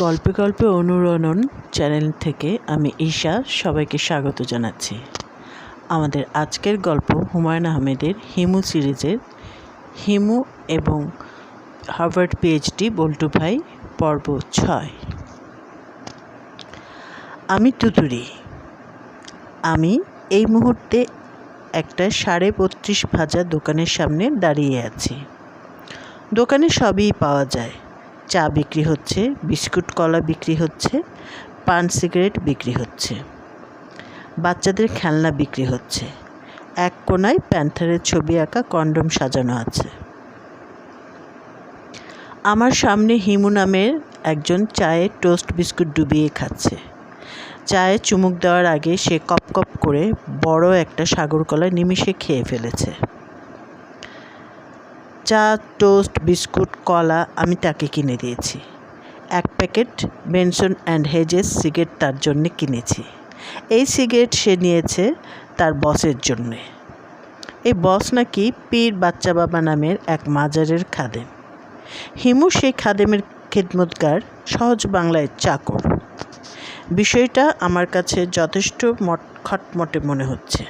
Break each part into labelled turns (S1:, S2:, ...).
S1: গল্পে গল্পে অনুরণন চ্যানেল থেকে আমি ঈশা সবাইকে স্বাগত জানাচ্ছি। আমাদের আজকের গল্প হুমায়ুন আহমেদের হিমু সিরিজের হিমু এবং হার্ভার্ড পিএইচডি বল্টু ভাই, পর্ব ছয়। আমি তুতুরি। আমি এই মুহূর্তে একটা সাড়ে বত্রিশ ভাজা দোকানের সামনে দাঁড়িয়ে আছি। দোকানে সবই পাওয়া যায়। চা বিক্রি হচ্ছে, বিস্কুট কলা বিক্রি হচ্ছে, পান সিগারেট বিক্রি হচ্ছে, বাচ্চাদের খেলনা বিক্রি হচ্ছে, এক কোনায় প্যান্থারের ছবি আঁকা কন্ডম সাজানো আছে। আমার সামনে হিমু নামের একজন চায়ে টোস্ট বিস্কুট ডুবিয়ে খাচ্ছে। চায়ে চুমুক দেওয়ার আগে সে কপ কপ করে বড় একটা সাগর কলা নিমিষে খেয়ে ফেলেছে। চা টোস্ট বিস্কুট কলা আমি তাকে কিনে দিয়েছি। এক packet Benson and Hedges cigarette তার জন্যে কিনেছি। এই সিগারেট সে নিয়েছে তার বসের জন্যে। এই বস নাকি পীর বাচ্চা বাবা নামের এক মাজারের খাদেম। হিমু সেই খাদেমের খেদমতগার সহজ বাংলায় চাকর। বিষয়টা আমার কাছে যথেষ্ট মট, খটমটে মনে হচ্ছে।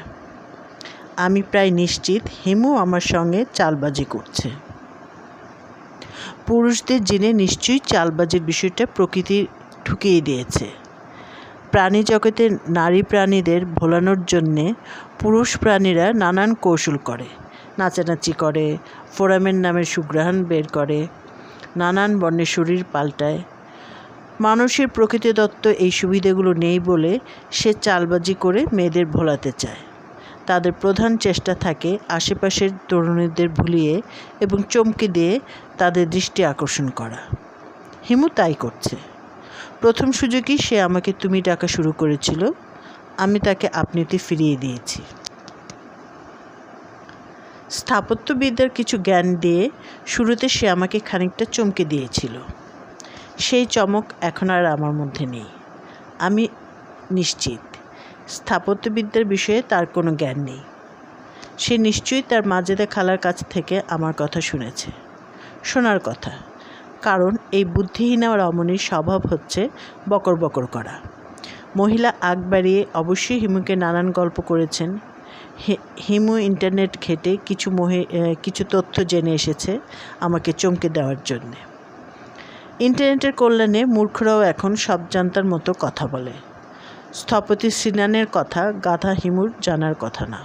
S1: আমি প্রায় নিশ্চিত হিমু আমার সঙ্গে চালবাজি করছে। পুরুষদের জেনে নিশ্চয়ই চালবাজির বিষয়টা প্রকৃতি ঢুকিয়ে দিয়েছে। প্রাণী জগতে নারী প্রাণীদের ভোলানোর জন্যে পুরুষ প্রাণীরা নানান কৌশল করে। নাচানাচি করে, ফোরামের নামের সুগ্রহণ বের করে, নানান বর্ণের শরীর পাল্টায়। মানুষের প্রকৃতিদত্ত এই সুবিধাগুলো নেই বলে সে চালবাজি করে মেয়েদের ভোলাতে চায়। তাদের প্রধান চেষ্টা থাকে আশেপাশের তরুণীদের ভুলিয়ে এবং চমকে দিয়ে তাদের দৃষ্টি আকর্ষণ করা। হিমু তাই করছে। প্রথম সুযোগই সে আমাকে তুমি ডাকা শুরু করেছিল। আমি তাকে আপনিতে ফিরিয়ে দিয়েছি। স্থাপত্যবিদ্যার কিছু জ্ঞান দিয়ে শুরুতে সে আমাকে খানিকটা চমকে দিয়েছিল। সেই চমক এখন আর আমার মধ্যে নেই। আমি নিশ্চিত। স্থাপত্যবিদ্যার বিষয়ে তার কোনো জ্ঞান নেই। সে নিশ্চয়ই তার মাজেদা খালার কাছ থেকে আমার কথা শুনেছে। শোনার কথা, কারণ এই বুদ্ধিহীনা রমণীর স্বভাব হচ্ছে বকর বকর করা। মহিলা আগ বাড়িয়ে অবশ্যই হিমুকে নানান গল্প করেছেন। হিমু ইন্টারনেট ঘেটে কিছু মহি কিছু তথ্য জেনে এসেছে আমাকে চমকে দেওয়ার জন্যে। ইন্টারনেটের কল্যাণে মূর্খরাও এখন সব জানতার মতো কথা বলে। স্থপতি সিনানের কথা, গাধা হিমুর জানার কথা না।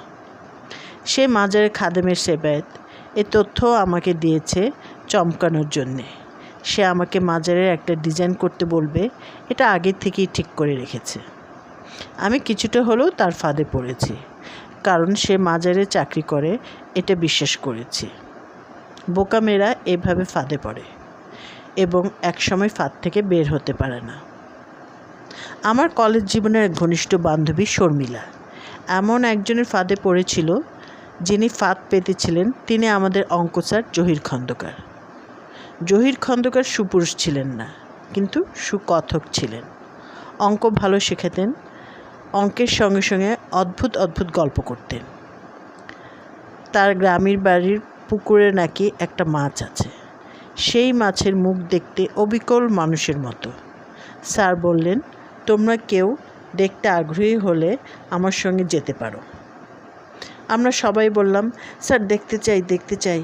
S1: সে মাজারে খাদেমের সেবায়ত। এ তথ্য আমাকে দিয়েছে চমকানোর জন্যে। সে আমাকে মাজারের একটা ডিজাইন করতে বলবে, এটা আগের থেকেই ঠিক করে রেখেছে। আমি কিছুটা হলেও তার ফাঁদে পড়েছি, কারণ সে মাজারে চাকরি করে, এটা বিশ্বাস করেছি। বোকামেরা এভাবে ফাঁদে পড়ে এবং একসময় ফাঁদ থেকে বের হতে পারে না। আমার কলেজ জীবনের এক ঘনিষ্ঠ বান্ধবী শর্মিলা। এমন একজনের ফাঁদে পড়েছিল, যিনি ফাঁদ পেতেছিলেন, তিনি আমাদের অঙ্ক স্যার জহির খন্দকার। জহির খন্দকার সুপুরুষ ছিলেন না, কিন্তু সুকথক ছিলেন। অঙ্ক ভালো শেখাতেন, অঙ্কের সঙ্গে সঙ্গে অদ্ভুত অদ্ভুত গল্প করতেন। তার গ্রামের বাড়ির পুকুরে নাকি একটা মাছ আছে। সেই মাছের মুখ দেখতে অবিকল মানুষের মতো। স্যার বললেন তোমরা কেউ দেখতে আগ্রহী হলে আমার সঙ্গে যেতে পারো। আমরা সবাই বললাম, স্যার, দেখতে চাই দেখতে চাই।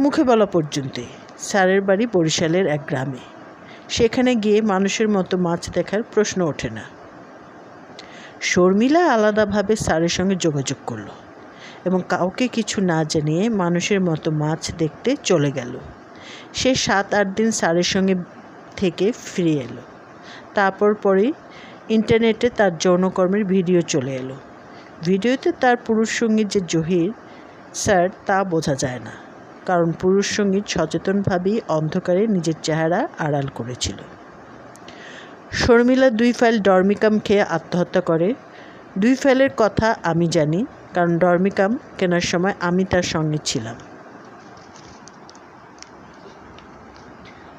S1: মুখে বলা পর্যন্তই, স্যারের বাড়ি বরিশালের এক গ্রামে। সেখানে গিয়ে মানুষের মতো মাছ দেখার প্রশ্ন ওঠে না। শর্মিলা আলাদাভাবে স্যারের সঙ্গে যোগাযোগ করল এবং কাউকে কিছু না জানিয়ে মানুষের মতো মাছ দেখতে চলে গেল। সে সাত, আট দিন স্যারের সঙ্গে থেকে ফিরে এলো। তারপর পরেই ইন্টারনেটে তার যৌনকর্মের ভিডিও চলে এলো। ভিডিওতে তার পুরুষ সংগীত যে জহির, স্যার, তা বোঝা যায় না। কারণ পুরুষ সংগীত সচেতনভাবেই অন্ধকারে নিজের চেহারা আড়াল করেছিল। শর্মিলা দুই ফাইল ডরমিকাম খেয়ে আত্মহত্যা করে। দুই ফাইলের কথা আমি জানি, কারণ ডরমিকাম কেনার সময় আমি তার সঙ্গে ছিলাম।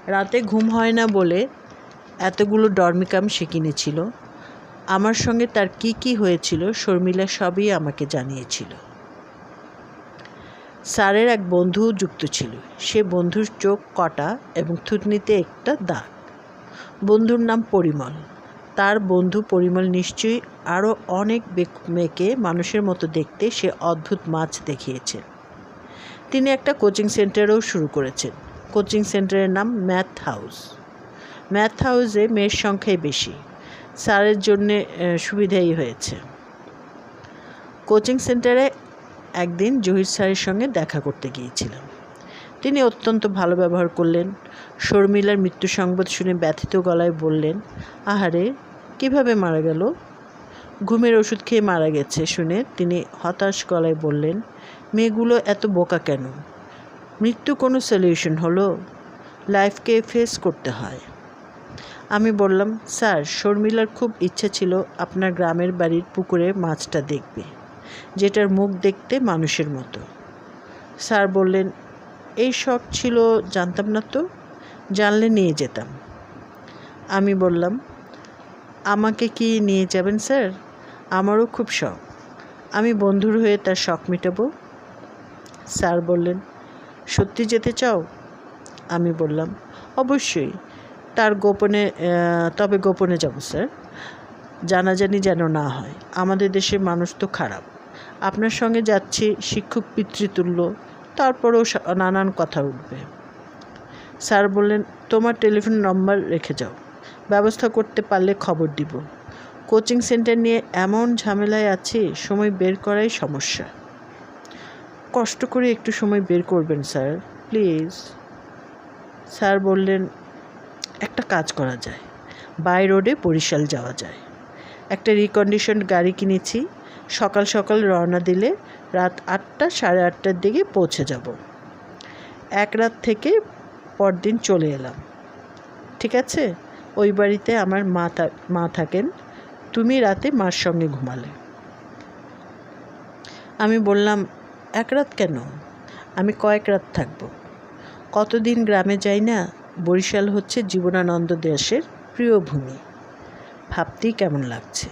S1: রাতে ঘুম হয় না বলে এতগুলো ডরমিকাম সে কিনেছিল। আমার সঙ্গে তার কি কি হয়েছিল শর্মিলা সবই আমাকে জানিয়েছিল। স্যারের এক বন্ধু যুক্ত ছিল। সে বন্ধুর চোখ কটা এবং থুতনিতে একটা দাগ। বন্ধুর নাম পরিমল। তার বন্ধু পরিমল নিশ্চয়ই আরও অনেক মেয়েকে মানুষের মতো দেখতে সে অদ্ভুত মাছ দেখিয়েছে। তিনি একটা কোচিং সেন্টারও শুরু করেছেন। কোচিং সেন্টারের নাম ম্যাথ হাউস। ম্যাথ হাউসে মেয়ের সংখ্যাই বেশি। স্যারের জন্যে সুবিধাই হয়েছে। কোচিং সেন্টারে একদিন জহির স্যারের সঙ্গে দেখা করতে গিয়েছিলাম। তিনি অত্যন্ত ভালো ব্যবহার করলেন। শর্মিলার মৃত্যু সংবাদ শুনে ব্যথিত গলায় বললেন, আহারে, কীভাবে মারা গেল? ঘুমের ওষুধ খেয়ে মারা গেছে, শুনে তিনি হতাশ গলায় বললেন, মেয়েগুলো এত বোকা কেন? মৃত্যু কোনো সলিউশন হলো? লাইফকে ফেস করতে হয়। আমি বললাম, স্যার, শর্মিলার খুব ইচ্ছে ছিল আপনার গ্রামের বাড়ির পুকুরে মাছটা দেখবে, যেটার মুখ দেখতে মানুষের মতো। স্যার বললেন, এই শখ ছিল জানতাম না তো, জানলে নিয়ে যেতাম। আমি বললাম, আমাকে কি নিয়ে যাবেন, স্যার? আমারও খুব শখ। আমি বন্ধুর হয়ে তার শখ মেটাবো? স্যার বললেন, সত্যি যেতে চাও? আমি বললাম, অবশ্যই। তার গোপনে তবে গোপনে যাব, স্যার। জানাজানি যেন না হয়। আমাদের দেশের মানুষ তো খারাপ। আপনার সঙ্গে যাচ্ছি, শিক্ষক পিতৃতুল্য। তারপরেও নানান কথা উঠবে। স্যার বললেন, তোমার টেলিফোন নম্বর রেখে যাও। ব্যবস্থা করতে পারলে খবর দিব। কোচিং সেন্টার নিয়ে এমন ঝামেলায় আছি, সময় বের করাই সমস্যা। কষ্ট করে একটু সময় বের করবেন, স্যার। প্লিজ। স্যার বললেন একটা কাজ করা যায়। বাই রোডে বরিশাল যাওয়া যায়। একটা রিকন্ডিশন গাড়ি কিনেছি। সকাল সকাল রওনা দিলে রাত আটটা সাড়ে আটটার দিকে পৌঁছে যাব। এক রাত থেকে পরদিন চলে এলাম। ঠিক আছে? ওই বাড়িতে আমার মা মা থাকেন। তুমি রাতে মার সঙ্গে ঘুমালে। আমি বললাম, এক রাত কেন? আমি কয়েক রাত থাকব। কতদিন গ্রামে যাই না বরিশাল হচ্ছে জীবনানন্দ দাশের প্রিয় ভূমি। ভাবতেই কেমন লাগছে।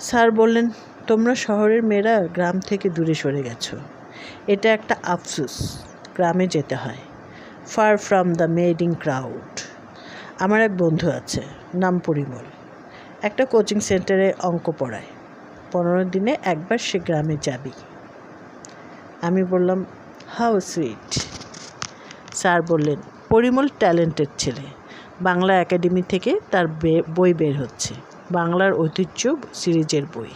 S1: স্যার বললেন, তোমরা শহরের মেয়েরা গ্রাম থেকে দূরে সরে গেছো। এটা একটা আফসোস, গ্রামে যেতে হয়। Far from the madding crowd আমার এক বন্ধু আছে, নাম পরিমল। একটা কোচিং সেন্টারে অঙ্ক পড়ায়। পনেরো দিনে একবার সে গ্রামে যাবি। আমি বললাম, হাউ সুইট। স্যার বললেন, পরিমল ট্যালেন্টেড ছেলে। বাংলা একাডেমি থেকে তার বই বের হচ্ছে। বাংলার ঐতিহ্য সিরিজের বই।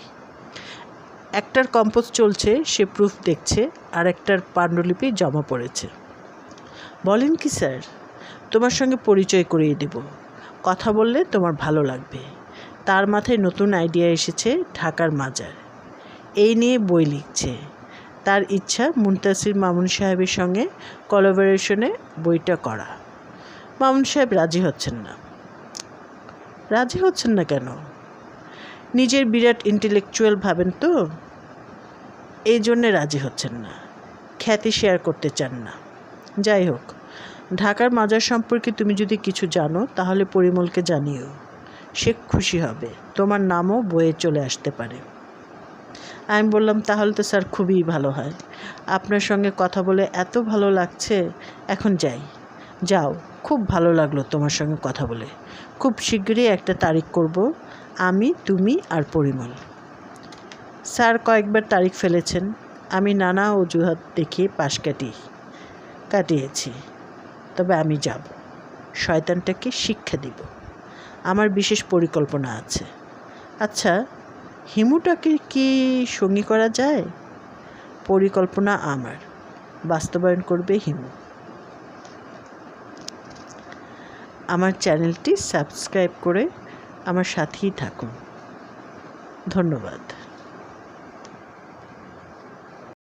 S1: একটার কম্পোজ চলছে, সে প্রুফ দেখছে আর একটার পাণ্ডুলিপি জমা পড়েছে। বলেন কি স্যার? তোমার সঙ্গে পরিচয় করিয়ে দেব। কথা বললে তোমার ভালো লাগবে। তার মাথায় নতুন আইডিয়া এসেছে ঢাকার মাজার। এই নিয়ে বই লিখছে। তার ইচ্ছা মুনতাসির মামুন সাহেবের সঙ্গে কোলাবোরেশনে বইটা করা। মামুন সাহেব রাজি হচ্ছেন না। রাজি হচ্ছেন না কেন? নিজের বিরাট ইন্টেলেকচুয়াল ভাবেন তো। এই জন্যে রাজি হচ্ছেন না। খ্যাতি শেয়ার করতে চান না। যাই হোক, ঢাকার মাজার সম্পর্কে তুমি যদি কিছু জানো, তাহলে পরিমলকে জানিও। সে খুশি হবে। তোমার নামও বইয়ে চলে আসতে পারে। আমি বললাম, তাহলে তো স্যার খুবই ভালো হয়। আপনার সঙ্গে কথা বলে এত ভালো লাগছে, এখন যাই। যাও, খুব ভালো লাগল তোমার সঙ্গে কথা বলে। খুব শীঘ্রই একটা তারিখ করব, আমি, তুমি আর পরিমল। স্যার কয়েকবার তারিখ ফেলেছেন। আমি নানা অজুহাত দেখিয়ে পাশ কাটি, কাটিয়েছি। তবে আমি যাব। শয়তানটাকে শিক্ষা দিব। আমার বিশেষ পরিকল্পনা আছে। আচ্ছা হিমুটাকে কি সঙ্গী করা যায়? পরিকল্পনা আমার। বাস্তবায়ন করবে হিমু। আমার চ্যানেলটি সাবস্ক্রাইব করে আমার সাথেই থাকুন। ধন্যবাদ।